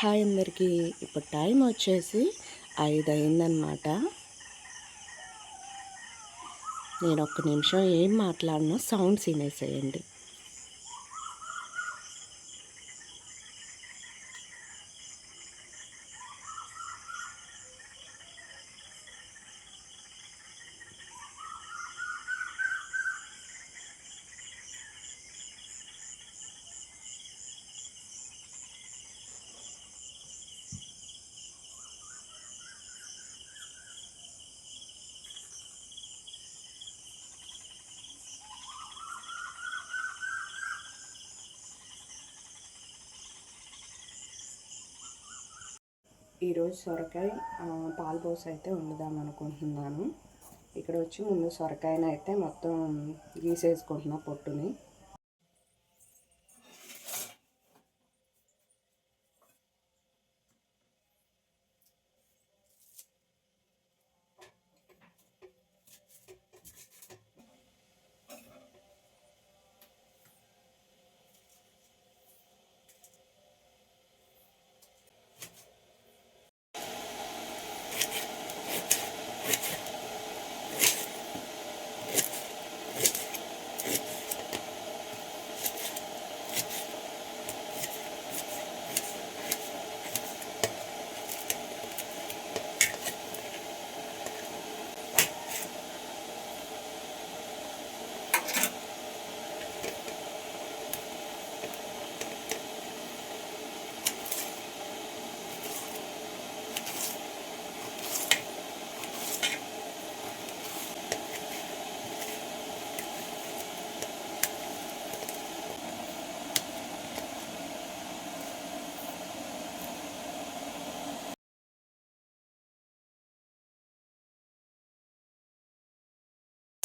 Hi అందరికీ. ఇప్పుడు time వచ్చేసి ఐదు అయిందనమాట నేను ఒక్క నిమిషం ఏం మాట్లాడినా సౌండ్స్ వినేసేయండి ఈరోజు సొరకాయ పాలపోస అయితే వండుదాం అనుకుంటున్నాను. ఇక్కడ వచ్చి ముందు సొరకాయనైతే మొత్తం గీసేసుకుంటున్నా పొట్టుని.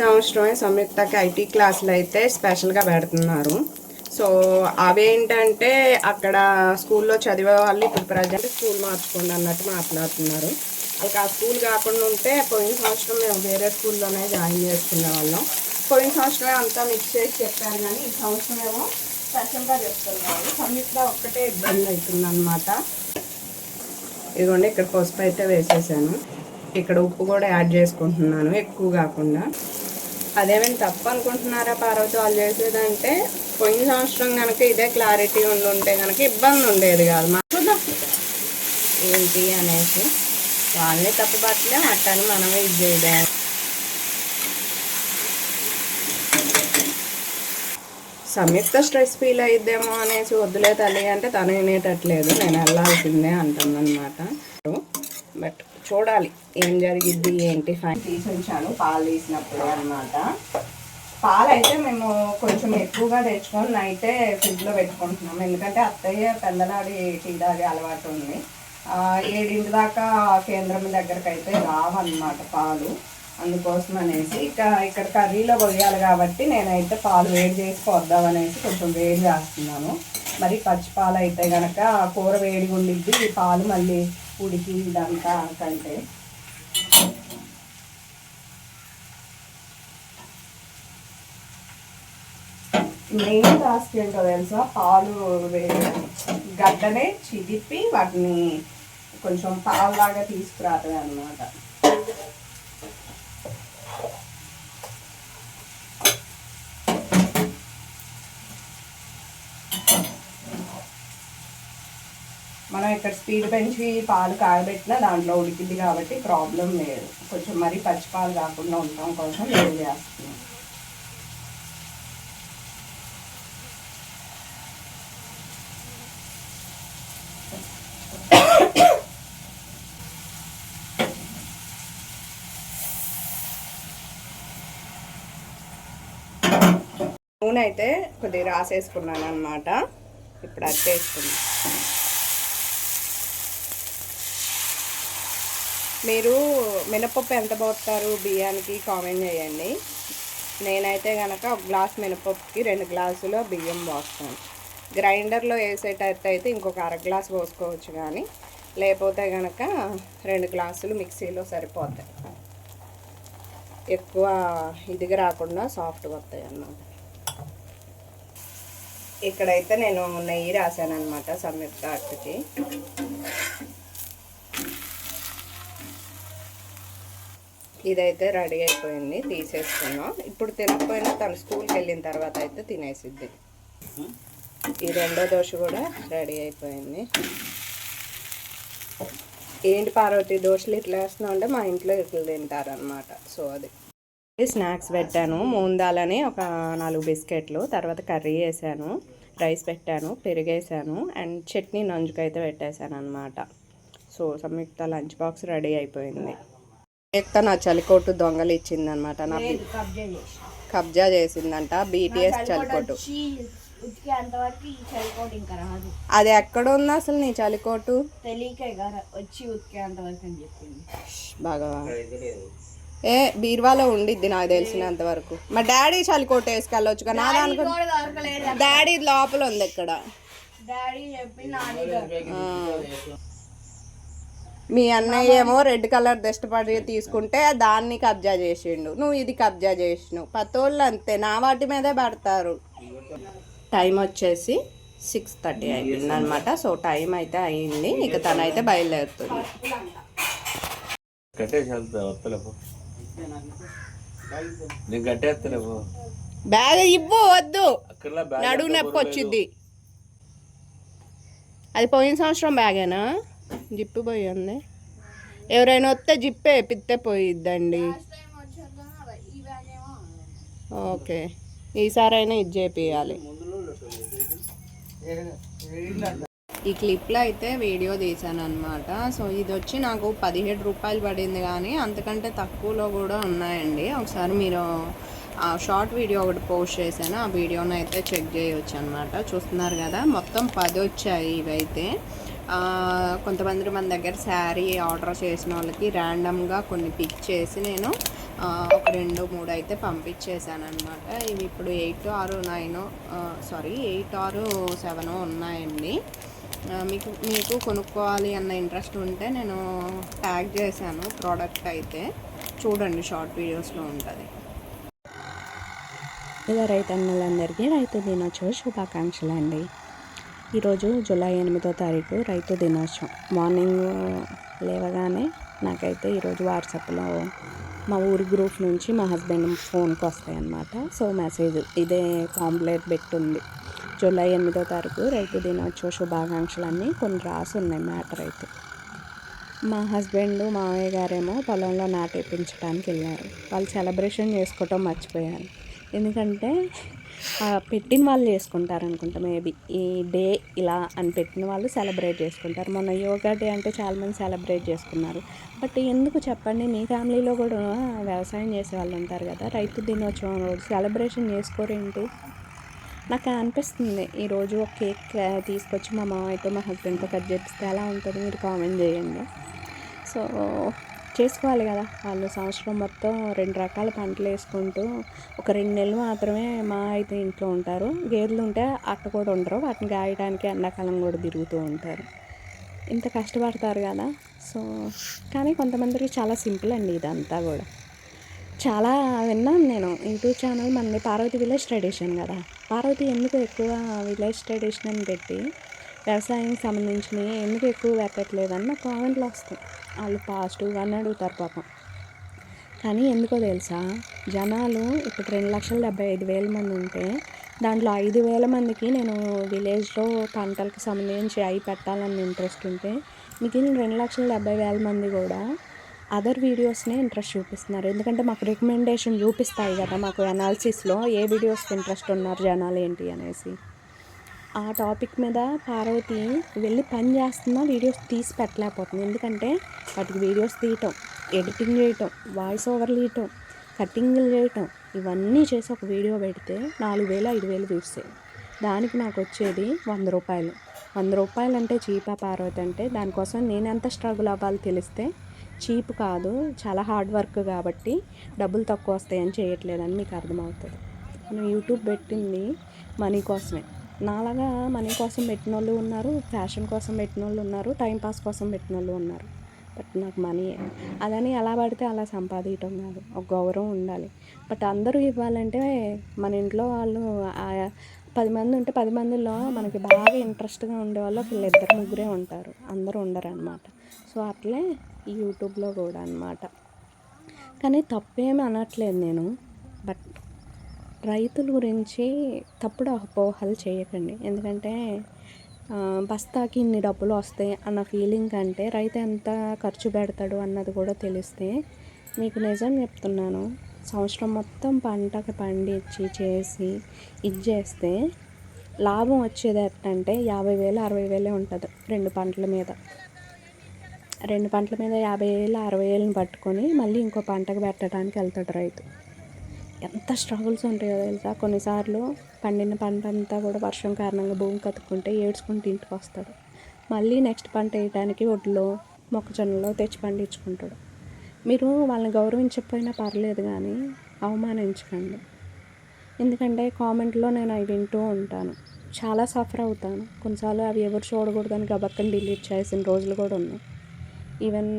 సంవత్సరమే సంయుక్తకి ఐటీ క్లాసులు అయితే స్పెషల్గా పెడుతున్నారు. సో అవేంటంటే అక్కడ స్కూల్లో చదివే వాళ్ళు ఇప్పుడు ప్రజెంట్ స్కూల్ మార్చుకోండి అన్నట్టు మాట్లాడుతున్నారు. వాళ్ళకి ఆ స్కూల్ కాకుండా ఉంటే పోయిన సంవత్సరం మేము వేరే స్కూల్లోనే జాయిన్ చేసుకునే వాళ్ళం. పోయిన సంవత్సరమే అంతా మిక్స్ చేసి చెప్పారు కానీ ఈ సంవత్సరం ఏమో స్పెషల్గా చెప్తున్నారు. సంయుక్త ఒక్కటే ఇబ్బంది అవుతుంది అనమాట ఇదిగోండి ఇక్కడ పసుపు అయితే వేసేసాను. ఇక్కడ ఉప్పు కూడా యాడ్ చేసుకుంటున్నాను ఎక్కువ కాకుండా. అదేమైనా తప్పు అనుకుంటున్నారా పార్వతి వాళ్ళు చేసేదంటే పోయిన సంవత్సరం కనుక ఇదే క్లారిటీ ఉండి ఉంటే కనుక ఇబ్బంది ఉండేది కాదు మా చూద్దాం. ఏంటి అనేసి వాళ్ళని తప్పు పట్టలే అట్టని మనమే ఇది చేయలేం. సంయుక్త స్ట్రెస్ ఫీల్ అయిద్దేమో అనేసి వద్దులే తల్లి అంటే తను వినేటట్లేదు నేను వెళ్ళాల్సిందే అంటుందన్నమాట బట్ చూడాలి ఏం జరిగిద్ది ఏంటి ఫైన్ తీసి ఉంచాను పాలు తీసినప్పుడు అనమాట పాలు అయితే మేము కొంచెం ఎక్కువగా తెచ్చుకొని నైటే ఫ్రిడ్జ్లో పెట్టుకుంటున్నాం. ఎందుకంటే అత్తయ్య పెందలాడి టీ తాగే అలవాటు ఉంది. ఏడింటి దాకా కేంద్రం దగ్గరకు అయితే రావన్నమాట పాలు. అందుకోసం అనేసి ఇక ఇక్కడ కర్రీలో పోయాలి కాబట్టి నేనైతే పాలు వేడి చేసి అనేసి కొంచెం వేడి చేస్తున్నాను. మరి పచ్చి పాలు అయితే కనుక కూర వేడిగా ఉండిద్ది పాలు మళ్ళీ ఉడికిందంతా కంటే మెయిన్ టాస్క్ ఏంటో తెలుసా? పాలు గడ్డనే చిదిపి వాటిని కొంచెం పాలులాగా తీసుకురావటమే అనమాట మనం ఇక్కడ స్పీడ్ పెంచి పాలు కాగబెట్టినా దాంట్లో ఉడికింది కాబట్టి ప్రాబ్లం లేదు. కొంచెం మరీ పచ్చి పాలు కాకుండా ఉండటం కోసం వేడి చేస్తున్నాం నూనె అయితే కొద్దిగా రాసేసుకున్నాను అనమాట ఇప్పుడు అట్టేసుకున్నాను మీరు మినపప్పు ఎంత పోస్తారు బియ్యానికి కామెంట్ చేయండి. నేనైతే కనుక ఒక గ్లాస్ మినపప్పుకి రెండు గ్లాసులు బియ్యం పోస్తాను. గ్రైండర్లో వేసేటట్టు అయితే ఇంకొక అర గ్లాస్ పోసుకోవచ్చు కానీ లేకపోతే కనుక రెండు గ్లాసులు మిక్సీలో సరిపోతాయి. ఎక్కువ ఇదిగా రాకుండా సాఫ్ట్గా వస్తాయి అన్నమాట. ఇక్కడైతే నేను నెయ్యి రాశాను అనమాట సంయుక్త అట్టుకి ఇదైతే రెడీ అయిపోయింది తీసేసుకున్నాం. ఇప్పుడు తినకపోయినా తను స్కూల్కి వెళ్ళిన తర్వాత అయితే తినేసిద్ది. ఈ రెండో దోశ కూడా రెడీ అయిపోయింది. ఏంటి పార్వతి దోశలు ఇట్లా వేస్తున్నావు అంటే మా ఇంట్లో ఇట్లా తింటారనమాట సో అది. స్నాక్స్ పెట్టాను మూందాలని ఒక నాలుగు బిస్కెట్లు తర్వాత కర్రీ వేసాను రైస్ పెట్టాను పెరిగేసాను అండ్ చట్నీ నంజుకైతే పెట్టేశాను అనమాట so Samyukta lunch box ready అయిపోయింది. సంయుక్త నా చలికోటు దొంగలు ఇచ్చింది అనమాట నా కబ్జా చేసిందంట బీటీఎస్ చలికోటు ఉతికేంత వరకు ఈ చలికోట్ ఇంకా రాదు. అది ఎక్కడ ఉంది అసలు నీ చలికోటు వచ్చి బాగా. ఏ బీర్వాలో ఉండిద్ది నాకు తెలిసినంత వరకు. మా డాడీ చలికోట వేసుకెళ్ళొచ్చు కదా నాది అనుకో డాడీ లోపల ఉంది ఇక్కడ. డాడీ చెప్పి నాది దొరకలేదు. ఆ. మీ అన్నయ్య ఏమో రెడ్ కలర్ దష్టపడి తీసుకుంటే దాన్ని కబ్జా చేసిండు. నువ్వు ఇది కబ్జా చేసినావు. పతోళ్ళు అంతే. నా వాటి మీదే పడతారు. టైం వచ్చేసి సిక్స్ థర్టీ అయిపోయింది అనమాట సో టైం అయితే అయింది. ఇక తనైతే బయలుదేరుతుంది. బ్యాగ్ ఇవ్వు వద్దు. నడువు నొప్పి వచ్చింది అది పోయిన సంవత్సరం బ్యాగేనా? జిప్పు పోయింది. ఎవరైనా వస్తే జిప్పే పిత్తే పోయిద్దండి. ఓకే. ఈసారైనా ఇది చేపియాలి ఈ క్లిప్లో అయితే వీడియో తీసాను అనమాట సో ఇది వచ్చి నాకు పదిహేడు రూపాయలు పడింది కానీ అంతకంటే తక్కువలో కూడా ఉన్నాయండి. ఒకసారి మీరు ఆ షార్ట్ వీడియో ఒకటి పోస్ట్ చేశాను. ఆ వీడియోని అయితే చెక్ చేయవచ్చు అనమాట చూస్తున్నారు కదా మొత్తం పది వచ్చాయి ఇవైతే. కొంతమంది మన దగ్గర శారీ ఆర్డర్ చేసిన వాళ్ళకి ర్యాండమ్గా కొన్ని పిక్ చేసి నేను ఒక రెండు మూడు అయితే పంపించేశాను అనమాట ఇవి ఇప్పుడు ఎయిట్ ఆరు నైన్ సారీ ఎయిట్ ఆరు సెవెన్ ఉన్నాయండి. మీకు మీకు కొనుక్కోవాలి అన్న ఇంట్రెస్ట్ ఉంటే నేను ట్యాగ్ చేశాను ప్రోడక్ట్ అయితే. చూడండి షార్ట్ వీడియోస్లో ఉంటుంది. ఇక రైతన్నలందరికీ రైతు దినోత్సవ శుభాకాంక్షలు అండి ఈరోజు జూలై ఎనిమిదో తారీఖు రైతు దినోత్సవం. మార్నింగ్ లేవగానే నాకైతే ఈరోజు వాట్సాప్లో మా ఊరి గ్రూప్ నుంచి మా హస్బెండ్ ఫోన్కి వస్తాయి సో మెసేజ్ ఇదే కాంప్లైంట్ పెట్టుంది. జూలై ఎనిమిదో తారీఖు రైతు దినోత్సవ శుభాకాంక్షలన్నీ కొన్ని రాసి ఉన్నాయి మ్యాటర్ అయితే. మా హస్బెండ్ మామయ్య గారేమో పొలంలో నాటేపించడానికి వెళ్ళారు. వాళ్ళు సెలబ్రేషన్ చేసుకోవటం మర్చిపోయారు. ఎందుకంటే పెట్టిన వాళ్ళు చేసుకుంటారు అనుకుంటా మేబీ ఈ డే ఇలా అని పెట్టిన వాళ్ళు సెలబ్రేట్ చేసుకుంటారు. మొన్న యోగా డే అంటే చాలామంది సెలబ్రేట్ చేసుకున్నారు. బట్ ఎందుకు చెప్పండి? మీ ఫ్యామిలీలో కూడా వ్యవసాయం చేసే వాళ్ళు ఉంటారు కదా రైతు దినోత్సవం రోజు సెలబ్రేషన్ చేసుకోరేంటి నాకు అనిపిస్తుంది. ఈరోజు ఒక కేక్ తీసుకొచ్చి మా మామయ్యతో మా హస్బెండ్తో కట్ చేపిస్తే ఎలా ఉంటుంది? మీరు కామెంట్ చేయండి. సో చేసుకోవాలి కదా. వాళ్ళు సంవత్సరం మొత్తం రెండు రకాల పంటలు వేసుకుంటూ ఒక రెండు నెలలు మాత్రమే మా అయితే ఇంట్లో ఉంటారు. గేదెలు ఉంటే అట్ట కూడా ఉండరు. వాటిని గాయడానికి ఎండాకాలం కూడా తిరుగుతూ ఉంటారు. ఇంత కష్టపడతారు కదా. సో కానీ కొంతమందికి చాలా సింపుల్ అండి ఇదంతా కూడా. చాలా విన్నాను నేను. యూట్యూబ్ ఛానల్ మనది పార్వతి విలేజ్ ట్రెడిషన్ కదా. పార్వతి ఎందుకు ఎక్కువ విలేజ్ ట్రెడిషన్ అని పెట్టి వ్యవసాయం సంబంధించినవి ఎందుకు ఎక్కువ పెట్టలేదని నాకు కామెంట్లు వస్తాయి. వాళ్ళు పాజిటివ్గానే అడుగుతారు పాపం. కానీ ఎందుకో తెలుసా? జనాలు ఇప్పుడు రెండు లక్షల డెబ్బై ఐదు వేల మంది ఉంటే దాంట్లో ఐదు వేల మందికి నేను విలేజ్లో పంటలకు సంబంధించి అవి పెట్టాలని ఇంట్రెస్ట్ ఉంటే మిగిలిన రెండు లక్షల డెబ్బై వేల మంది కూడా అదర్ వీడియోస్నే ఇంట్రెస్ట్ చూపిస్తున్నారు. ఎందుకంటే మాకు రికమెండేషన్ చూపిస్తాయి కదా మాకు అనాలిసిస్లో ఏ వీడియోస్కి ఇంట్రెస్ట్ ఉన్నారు జనాలు ఏంటి అనేసి. ఆ టాపిక్ మీద పార్వతి వెళ్ళి పని చేస్తున్నా వీడియోస్ తీసి పెట్టలేకపోతుంది. ఎందుకంటే వాటికి వీడియోస్ తీయటం ఎడిటింగ్ చేయటం వాయిస్ ఓవర్లు ఇవ్వటం కటింగ్లు చేయటం ఇవన్నీ చేసి ఒక వీడియో పెడితే నాలుగు వేలు ఐదు వేలు చూస్తే దానికి నాకు వచ్చేది వంద రూపాయలు. వంద రూపాయలు అంటే చీపా పార్వతి అంటే దానికోసం నేను ఎంత స్ట్రగుల్ అవ్వాలో తెలిస్తే చీప్ కాదు చాలా హార్డ్ వర్క్ కాబట్టి డబ్బులు తక్కువ వస్తాయని చేయట్లేదని మీకు అర్థమవుతుంది. మనం యూట్యూబ్ పెట్టింది మనీ కోసమే. నాలాగా మనీ కోసం పెట్టిన వాళ్ళు ఉన్నారు ఫ్యాషన్ కోసం పెట్టిన వాళ్ళు ఉన్నారు టైంపాస్ కోసం పెట్టిన వాళ్ళు ఉన్నారు. బట్ నాకు మనీ అదని ఎలా పడితే అలా సంపాదించడం కాదు. ఒక గౌరవం ఉండాలి. బట్ అందరూ ఇవ్వాలంటే మన ఇంట్లో వాళ్ళు పది మంది ఉంటే పది మందిలో మనకి బాగా ఇంట్రెస్ట్గా ఉండేవాళ్ళు ఒక ఇద్దరు ముగ్గురే ఉంటారు. అందరూ ఉండరు అనమాట సో అట్లే ఈ యూట్యూబ్లో కూడా అనమాట కానీ తప్పేమి అనట్లేదు నేను. బట్ రైతుల గురించి తప్పుడు అపోహలు చేయకండి. ఎందుకంటే బస్తాకి ఇన్ని డబ్బులు వస్తాయి అన్న ఫీలింగ్ కంటే రైతు ఎంత ఖర్చు పెడతాడు అన్నది కూడా తెలిస్తే మీకు నిజం చెప్తున్నాను. సంవత్సరం మొత్తం పంటకి పండించి చేసి ఇది చేస్తే లాభం వచ్చేది ఎట్టంటే యాభై వేలు అరవై వేలే ఉంటుంది రెండు పంటల మీద. రెండు పంటల మీద యాభై వేలు అరవై వేలను పట్టుకొని మళ్ళీ ఇంకో పంటకు పెట్టడానికి వెళ్తాడు రైతు. ఎంత స్ట్రగుల్స్ ఉంటాయో తెలుసా? కొన్నిసార్లు పండిన పంట అంతా కూడా వర్షం కారణంగా భూమి కతుక్కుంటే ఏడ్చుకుంటూ ఇంటికి వస్తాడు. మళ్ళీ నెక్స్ట్ పంట వేయడానికి ఒడ్లో మొక్కజొన్నలో తెచ్చి పండించుకుంటాడు. మీరు వాళ్ళని గౌరవించకపోయినా పర్లేదు కానీ అవమానించకండి. ఎందుకంటే కామెంట్లో నేను అవి వింటూ ఉంటాను. చాలా సఫర్ అవుతాను. కొన్నిసార్లు అవి ఎవరు చూడకూడదని గబక్కని డిలీట్ చేసిన రోజులు కూడా ఉన్నాయి. ఈవెన్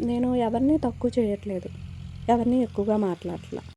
నేను ఎవరిని తక్కువ చేయట్లేదు. ఎవరిని ఎక్కువగా మాట్లాడట్లా.